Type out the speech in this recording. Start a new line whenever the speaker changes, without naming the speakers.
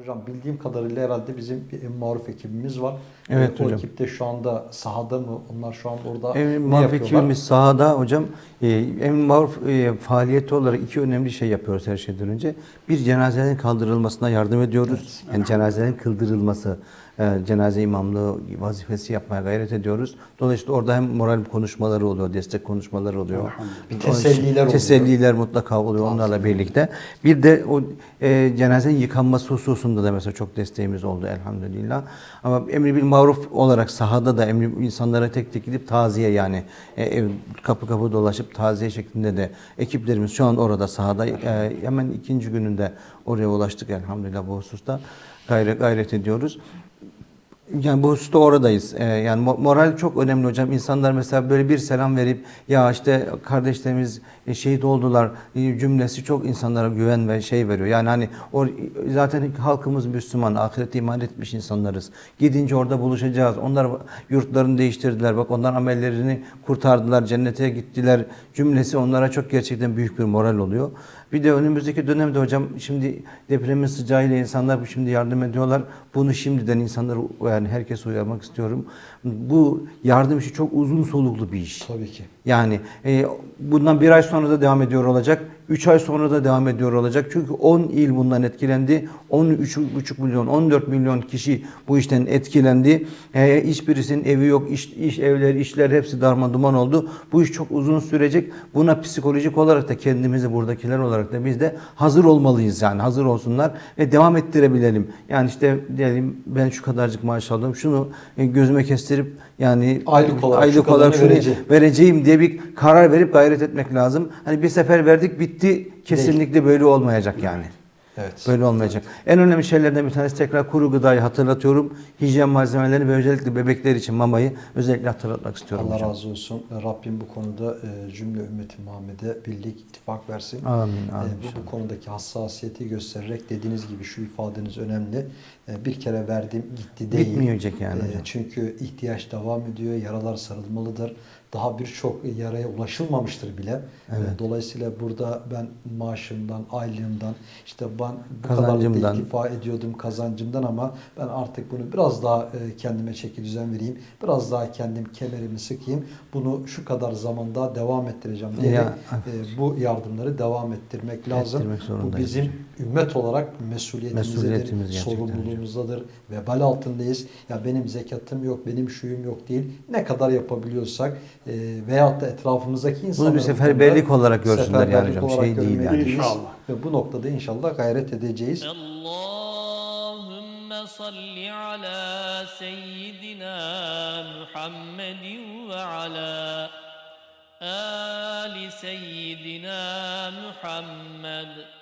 Hocam bildiğim kadarıyla herhalde bizim bir maruf ekibimiz var.
Evet
Ee, o
hocam.
ekip de şu anda sahada mı? Onlar şu anda orada
Emin
ne
Maruf ekibimiz sahada hocam. E, Emin Maruf e, faaliyeti olarak iki önemli şey yapıyoruz her şeyden önce. Bir cenazelerin kaldırılmasına yardım ediyoruz. Yani cenazelerin kıldırılması, cenaze imamlığı vazifesi yapmaya gayret ediyoruz. Dolayısıyla orada hem moral konuşmaları oluyor, destek konuşmaları oluyor.
Bir teselliler oluyor.
Teselliler mutlaka oluyor onlarla birlikte. Bir de o e, cenazenin yıkanması hususunda da mesela çok desteğimiz oldu elhamdülillah. Ama emri bil maruf olarak sahada da emri insanlara tek tek gidip taziye yani e, ev kapı kapı dolaşıp taziye şeklinde de ekiplerimiz şu an orada sahada E, hemen ikinci gününde oraya ulaştık elhamdülillah bu hususta gayret gayret ediyoruz. Yani bu hususta oradayız. Ee, yani mo- moral çok önemli hocam. İnsanlar mesela böyle bir selam verip ya işte kardeşlerimiz e, şehit oldular e, cümlesi çok insanlara güven ve şey veriyor. Yani hani o zaten halkımız Müslüman, ahirete iman etmiş insanlarız. Gidince orada buluşacağız. Onlar yurtlarını değiştirdiler. Bak onlar amellerini kurtardılar, cennete gittiler. Cümlesi onlara çok gerçekten büyük bir moral oluyor. Bir de önümüzdeki dönemde hocam şimdi depremin sıcağıyla insanlar şimdi yardım ediyorlar. Bunu şimdiden insanları yani herkes uyarmak istiyorum. Bu yardım işi çok uzun soluklu bir iş.
Tabii ki.
Yani e, bundan bir ay sonra da devam ediyor olacak. 3 ay sonra da devam ediyor olacak. Çünkü 10 il bundan etkilendi. 13,5 milyon, 14 milyon kişi bu işten etkilendi. E, hiçbirisinin evi yok. İş, iş evler, işler hepsi darma duman oldu. Bu iş çok uzun sürecek. Buna psikolojik olarak da kendimizi buradakiler olarak da biz de hazır olmalıyız yani. Hazır olsunlar ve devam ettirebilelim. Yani işte diyelim ben şu kadarcık maaş aldım. Şunu e, gözüme kestirip yani
Aylık olarak
aylık olarak şunu
vereceğim.
vereceğim diye bir karar verip gayret etmek lazım. Hani bir sefer verdik bitti kesinlikle böyle olmayacak yani.
Evet.
Böyle olmayacak. En önemli şeylerden bir tanesi tekrar kuru gıdayı hatırlatıyorum. Hijyen malzemelerini ve özellikle bebekler için mamayı özellikle hatırlatmak istiyorum
Allah
hocam.
razı olsun. Rabbim bu konuda e, cümle ümmeti Muhammed'e birlik, ittifak versin.
Amin, amin
E, bu,
inşallah.
bu konudaki hassasiyeti göstererek dediğiniz gibi şu ifadeniz önemli. E, bir kere verdim gitti değil.
Bitmeyecek yani hocam.
çünkü ihtiyaç devam ediyor. Yaralar sarılmalıdır. Daha birçok yaraya ulaşılmamıştır bile.
Evet.
dolayısıyla burada ben maaşımdan, aylığımdan, işte ben bu
Kazancımdan.
kadar iktifa ediyordum kazancımdan ama ben artık bunu biraz daha e, kendime çeki düzen vereyim. Biraz daha kendim kemerimi sıkayım. Bunu şu kadar zamanda devam ettireceğim diye
Ya,
bu yardımları devam ettirmek lazım.
Ettirmek
bu bizim ümmet olarak
Mesuliyetimiz
sorumluluğumuzdadır. Vebal altındayız. Ya benim zekatım yok, benim şuyum yok değil. Ne kadar yapabiliyorsak e, veyahut da etrafımızdaki insanlar
bir seferberlik olarak görsünler yani hocam, şey değil yani.
İnşallah.
Ve bu noktada inşallah gayret edeceğiz.
Allahümme salli ala seyyidina Muhammedin ve ala ali seyyidina Muhammed.